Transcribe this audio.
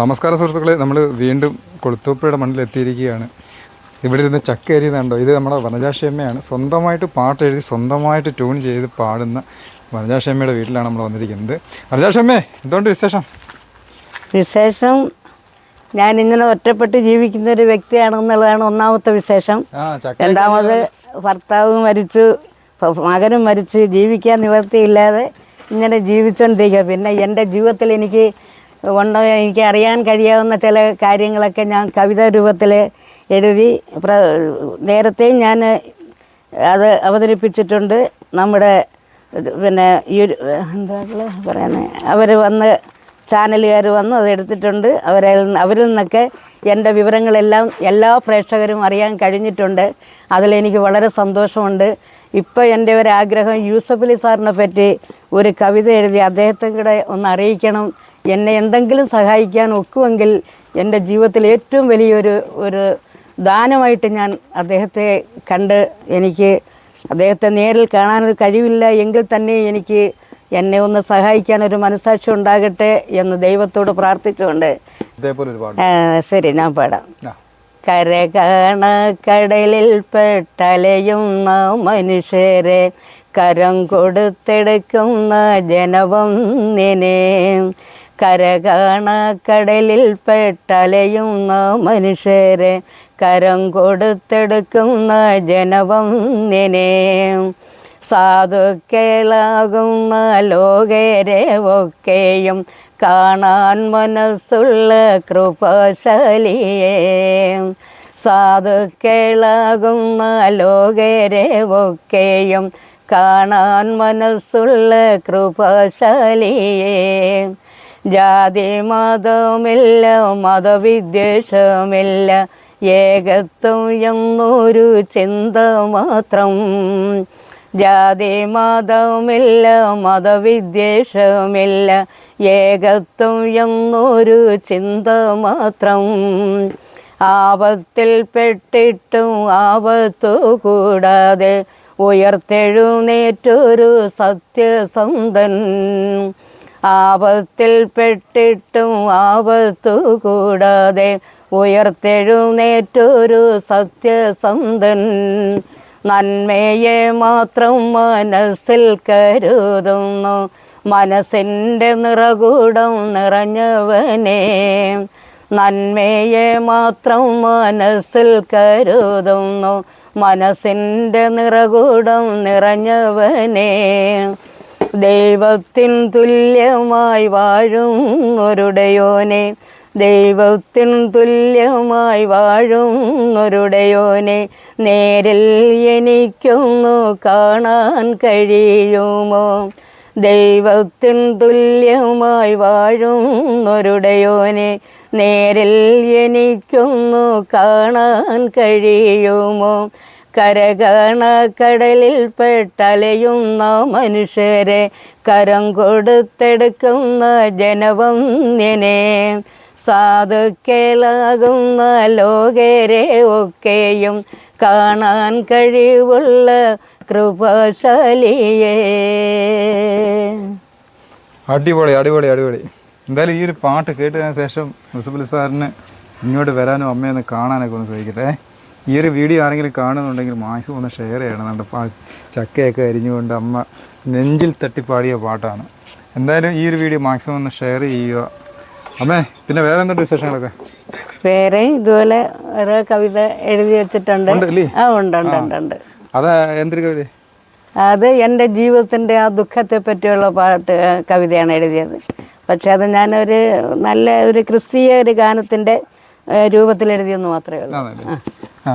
നമസ്കാരം സുഹൃത്തുക്കളെ. നമ്മൾ വീണ്ടും കൊളുത്തൂപ്പയുടെ മണ്ണിൽ എത്തിയിരിക്കുകയാണ് ഇവിടെ ഇരുന്ന് ചക്ക എരിയുന്നുണ്ടോ? ഇത് നമ്മുടെ വനജാക്ഷമ്മയാണ് സ്വന്തമായിട്ട് പാട്ട് എഴുതി സ്വന്തമായിട്ട് ട്യൂൺ ചെയ്ത് പാടുന്ന വനജാക്ഷമ്മയുടെ വീട്ടിലാണ് നമ്മൾ വന്നിരിക്കുന്നത്. വനജാക്ഷമ്മേ എന്തുകൊണ്ട് വിശേഷം? വിശേഷം ഞാൻ ഇങ്ങനെ ഒറ്റപ്പെട്ട് ജീവിക്കുന്ന ഒരു വ്യക്തിയാണെന്നുള്ളതാണ് ഒന്നാമത്തെ വിശേഷം. രണ്ടാമത് ഭർത്താവ് മരിച്ചു മകനും മരിച്ച് ജീവിക്കാൻ നിവർത്തിയില്ലാതെ ഇങ്ങനെ ജീവിച്ചുകൊണ്ടിരിക്കുക പിന്നെ എന്റെ ജീവിതത്തിൽ എനിക്ക് ഉണ്ട് എനിക്ക് അറിയാൻ കഴിയാവുന്ന ചില കാര്യങ്ങളൊക്കെ ഞാൻ കവിതാ രൂപത്തിൽ എഴുതി നേരത്തെയും ഞാൻ അത് അവതരിപ്പിച്ചിട്ടുണ്ട്. നമ്മുടെ പിന്നെ ഈ എന്താ പറയുന്നത് അവർ വന്ന് ചാനലുകാർ വന്ന് അത് എടുത്തിട്ടുണ്ട്. അവരിൽ അവരിൽ നിന്നൊക്കെ എന്റെ വിവരങ്ങളെല്ലാം എല്ലാ പ്രേക്ഷകരും അറിയാൻ കഴിഞ്ഞിട്ടുണ്ട്. അതിലെനിക്ക് വളരെ സന്തോഷമുണ്ട്. ഇപ്പോൾ എന്റെ ഒരു ആഗ്രഹം യൂസഫലി സാറിനെ പറ്റി ഒരു കവിത എഴുതി അദ്ദേഹത്തെ കൂടെ ഒന്ന് അറിയിക്കണം. എന്നെ എന്തെങ്കിലും സഹായിക്കാൻ ഒക്കുമെങ്കിൽ എന്റെ ജീവിതത്തിൽ ഏറ്റവും വലിയൊരു ഒരു ദാനമായിട്ട് ഞാൻ അദ്ദേഹത്തെ കണ്ട് എനിക്ക് അദ്ദേഹത്തെ നേരിൽ കാണാനൊരു കഴിവില്ല എങ്കിൽ തന്നെ എനിക്ക് എന്നെ ഒന്ന് സഹായിക്കാൻ ഒരു മനസാക്ഷി ഉണ്ടാകട്ടെ എന്ന് ദൈവത്തോട് പ്രാർത്ഥിച്ചുകൊണ്ട്. ശരി ഞാൻ പാടാം. കര കാണ കടലിൽ പെട്ടലയുന്ന മനുഷ്യരെ കരം കൊടുത്തെടുക്കുന്ന ജനവന്യനെ കര കാണ കടലിൽ പെട്ടലയുന്ന മനുഷ്യരെ കരം കൊടുത്തെടുക്കുന്ന ജനവന്യനെ സാധുക്കളാകുന്ന ലോകരെ ഒക്കെയും കാണാൻ മനസ്സുള്ള കൃപശാലിയെ. സാധുക്കളാകുന്ന ലോകരെ ഒക്കെയും കാണാൻ മനസ്സുള്ള കൃപശാലിയെ. ജാതി മതമില്ല മതവിദ്വേഷമില്ല. ഏകത്വം എന്നൊരു ചിന്ത മാത്രം. ജാതി മതമില്ല മതവിദ്വേഷമില്ല. ഏകത്വം എന്നൊരു ചിന്ത മാത്രം. ആപത്തിൽ പെട്ടിട്ടും ആപത്തു കൂടാതെ ഉയർത്തെഴുന്നേറ്റൊരു സത്യസന്ധൻ. ആപത്തിൽ പെട്ടിട്ടും ആപത്തു കൂടാതെ ഉയർത്തെഴുന്നേറ്റൊരു സത്യസന്ധൻ. നന്മയെ മാത്രം മനസ്സിൽ കരുതുന്നു. മനസ്സിന്റെ നിറകൂടം നിറഞ്ഞവനെ. നന്മയെ മാത്രം മനസ്സിൽ കരുതുന്നു. മനസ്സിന്റെ നിറകൂടം നിറഞ്ഞവനെ. ദൈവത്തിൻ തുല്യമായി വാഴും വാഴുന്നൊരുടയോനെ ദൈവത്തിൻ തുല്യമായി വാഴും വാഴുന്നൊരുടയോനെ നേരിൽ എനിക്കൊന്നു കാണാൻ കഴിയുമോ? ദൈവത്തിൻ തുല്യമായി വാഴും വാഴുന്നൊരുടയോനെ നേരിൽ എനിക്കൊന്നു കാണാൻ കഴിയുമോ? കരകണ കടലിൽ പെട്ടലയുന്ന മനുഷ്യരെ കരം കൊടുത്തെടുക്കുന്ന ജനവന്യനെ സാധുക്കളാകുന്ന ലോകരെ ഒക്കെയും കാണാൻ കഴിവുള്ള കൃപാശാലിയെ. അടിപൊളി അടിപൊളി അടിപൊളി. എന്തായാലും ഈ ഒരു പാട്ട് കേട്ടതിന് ശേഷം മുസബുൽ സാറിന് ഇങ്ങോട്ട് വരാനും അമ്മയൊന്ന് കാണാനൊക്കെ ഒന്ന് ചോദിക്കട്ടെ ഈ ഒരു വീഡിയോ ആരെങ്കിലും കാണുന്നുണ്ടെങ്കിൽ മാക്സിമം ഒന്ന് ഷെയർ ചെയ്യണം. നമ്മുടെ ചക്കയൊക്കെ അരിഞ്ഞുകൊണ്ട് അമ്മ നെഞ്ചിൽ തട്ടിപ്പാടിയ പാട്ടാണ്. എന്തായാലും ഈ ഒരു വീഡിയോ മാക്സിമം ഒന്ന് ഷെയർ ചെയ്യുക. അമ്മേ പിന്നെ വേറെ എന്തുണ്ട് വിശേഷങ്ങളൊക്കെ? വേറെ ഇതുപോലെ ഓരോ കവിത എഴുതി വെച്ചിട്ടുണ്ട്. ആ ഉണ്ട് ഉണ്ട് ഉണ്ട് ഉണ്ട്. അതാ എന്തൊരു കവിത? അത് എന്റെ ജീവിതത്തിന്റെ ആ ദുഃഖത്തെ പറ്റിയുള്ള പാട്ട് കവിതയാണ് എഴുതിയത്. പക്ഷെ അത് ഞാനൊരു നല്ല ഒരു ക്രിസ്തീയ ഒരു ഗാനത്തിന്റെ രൂപത്തിൽ എഴുതിയെന്ന് മാത്രമേ ഉള്ളൂ. ആണല്ലേ ആ